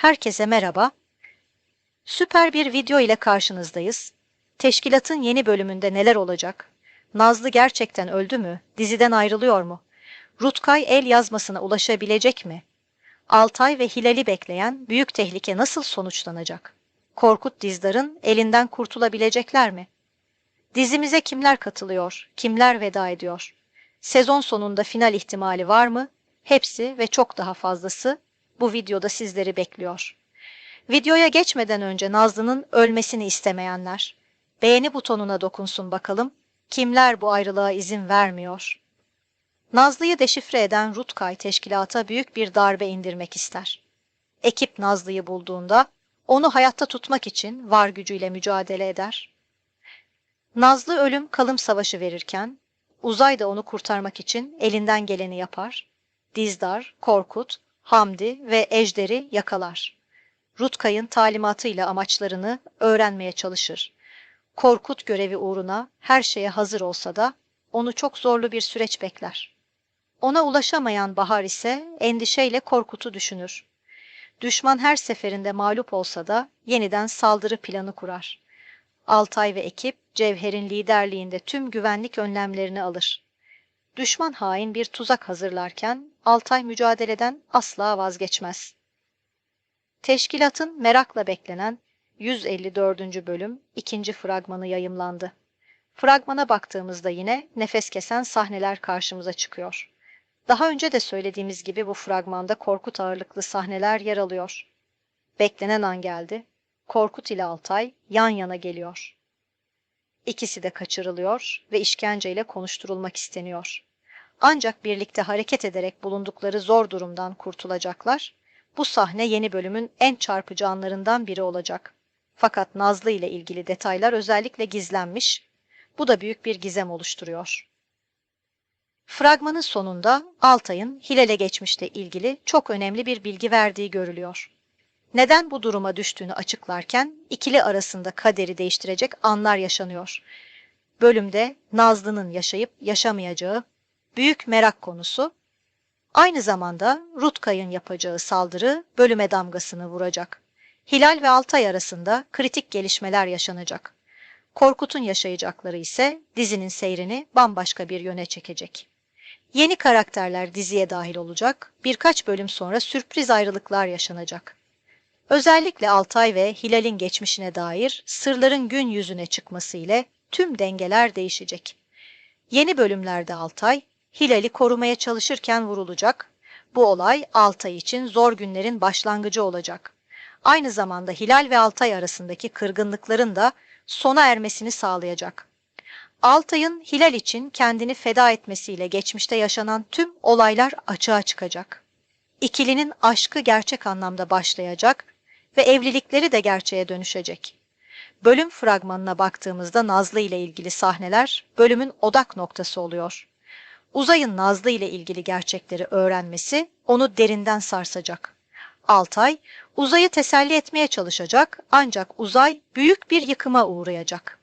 Herkese merhaba. Süper bir video ile karşınızdayız. Teşkilatın yeni bölümünde neler olacak? Nazlı gerçekten öldü mü? Diziden ayrılıyor mu? Rutkay el yazmasına ulaşabilecek mi? Altay ve Hilal'i bekleyen büyük tehlike nasıl sonuçlanacak? Korkut Dizdar'ın elinden kurtulabilecekler mi? Dizimize kimler katılıyor, kimler veda ediyor? Sezon sonunda final ihtimali var mı? Hepsi ve çok daha fazlası bu videoda sizleri bekliyor. Videoya geçmeden önce Nazlı'nın ölmesini istemeyenler, beğeni butonuna dokunsun bakalım, kimler bu ayrılığa izin vermiyor? Nazlı'yı deşifre eden Rutkay teşkilata büyük bir darbe indirmek ister. Ekip Nazlı'yı bulduğunda onu hayatta tutmak için var gücüyle mücadele eder. Nazlı ölüm kalım savaşı verirken Uzay da onu kurtarmak için elinden geleni yapar. Dizdar, Korkut, Hamdi ve Ejder'i yakalar. Rutkay'ın talimatıyla amaçlarını öğrenmeye çalışır. Korkut görevi uğruna her şeye hazır olsa da onu çok zorlu bir süreç bekler. Ona ulaşamayan Bahar ise endişeyle Korkut'u düşünür. Düşman her seferinde mağlup olsa da yeniden saldırı planı kurar. Altay ve ekip Cevher'in liderliğinde tüm güvenlik önlemlerini alır. Düşman hain bir tuzak hazırlarken Altay mücadeleden asla vazgeçmez. Teşkilatın merakla beklenen 154. bölüm ikinci fragmanı yayımlandı. Fragmana baktığımızda yine nefes kesen sahneler karşımıza çıkıyor. Daha önce de söylediğimiz gibi bu fragmanda Korkut ağırlıklı sahneler yer alıyor. Beklenen an geldi. Korkut ile Altay yan yana geliyor. İkisi de kaçırılıyor ve işkenceyle konuşturulmak isteniyor. Ancak birlikte hareket ederek bulundukları zor durumdan kurtulacaklar. Bu sahne yeni bölümün en çarpıcı anlarından biri olacak. Fakat Nazlı ile ilgili detaylar özellikle gizlenmiş. Bu da büyük bir gizem oluşturuyor. Fragmanın sonunda Altay'ın Hilal'e geçmişle ilgili çok önemli bir bilgi verdiği görülüyor. Neden bu duruma düştüğünü açıklarken ikili arasında kaderi değiştirecek anlar yaşanıyor. Bölümde Nazlı'nın yaşayıp yaşamayacağı büyük merak konusu. Aynı zamanda Rutkay'ın yapacağı saldırı bölüme damgasını vuracak. Hilal ve Altay arasında kritik gelişmeler yaşanacak. Korkut'un yaşayacakları ise dizinin seyrini bambaşka bir yöne çekecek. Yeni karakterler diziye dahil olacak, birkaç bölüm sonra sürpriz ayrılıklar yaşanacak. Özellikle Altay ve Hilal'in geçmişine dair sırların gün yüzüne çıkması ile tüm dengeler değişecek. Yeni bölümlerde Altay, Hilal'i korumaya çalışırken vurulacak. Bu olay Altay için zor günlerin başlangıcı olacak. Aynı zamanda Hilal ve Altay arasındaki kırgınlıkların da sona ermesini sağlayacak. Altay'ın Hilal için kendini feda etmesiyle geçmişte yaşanan tüm olaylar açığa çıkacak. İkilinin aşkı gerçek anlamda başlayacak ve evlilikleri de gerçeğe dönüşecek. Bölüm fragmanına baktığımızda Nazlı ile ilgili sahneler bölümün odak noktası oluyor. Uzay'ın Nazlı ile ilgili gerçekleri öğrenmesi onu derinden sarsacak. Altay, Uzay'ı teselli etmeye çalışacak ancak Uzay büyük bir yıkıma uğrayacak.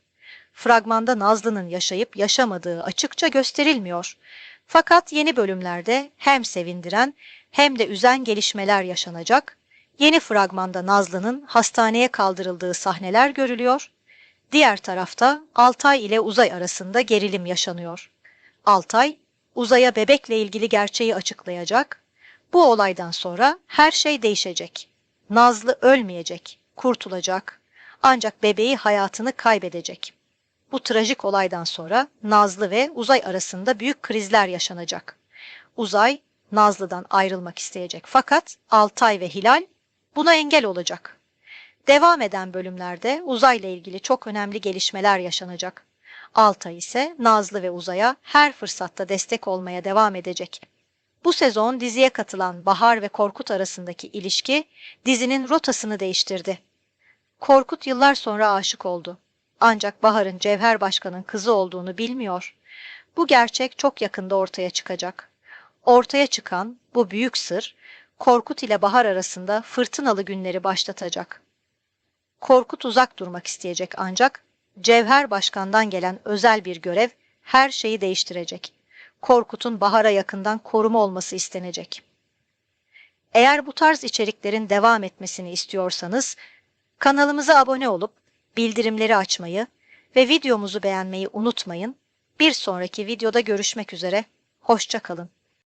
Fragmanda Nazlı'nın yaşayıp yaşamadığı açıkça gösterilmiyor. Fakat yeni bölümlerde hem sevindiren hem de üzen gelişmeler yaşanacak. Yeni fragmanda Nazlı'nın hastaneye kaldırıldığı sahneler görülüyor. Diğer tarafta Altay ile Uzay arasında gerilim yaşanıyor. Altay, Uzay'a bebekle ilgili gerçeği açıklayacak. Bu olaydan sonra her şey değişecek. Nazlı ölmeyecek, kurtulacak. Ancak bebeği hayatını kaybedecek. Bu trajik olaydan sonra Nazlı ve Uzay arasında büyük krizler yaşanacak. Uzay, Nazlı'dan ayrılmak isteyecek fakat Altay ve Hilal buna engel olacak. Devam eden bölümlerde uzayla ilgili çok önemli gelişmeler yaşanacak. Altay ise Nazlı ve Uzay'a her fırsatta destek olmaya devam edecek. Bu sezon diziye katılan Bahar ve Korkut arasındaki ilişki dizinin rotasını değiştirdi. Korkut yıllar sonra aşık oldu. Ancak Bahar'ın Cevher Başkan'ın kızı olduğunu bilmiyor. Bu gerçek çok yakında ortaya çıkacak. Ortaya çıkan bu büyük sır Korkut ile Bahar arasında fırtınalı günleri başlatacak. Korkut uzak durmak isteyecek ancak Cevher Başkan'dan gelen özel bir görev her şeyi değiştirecek. Korkut'un Bahar'a yakından koruma olması istenecek. Eğer bu tarz içeriklerin devam etmesini istiyorsanız kanalımıza abone olup bildirimleri açmayı ve videomuzu beğenmeyi unutmayın. Bir sonraki videoda görüşmek üzere. Hoşça kalın.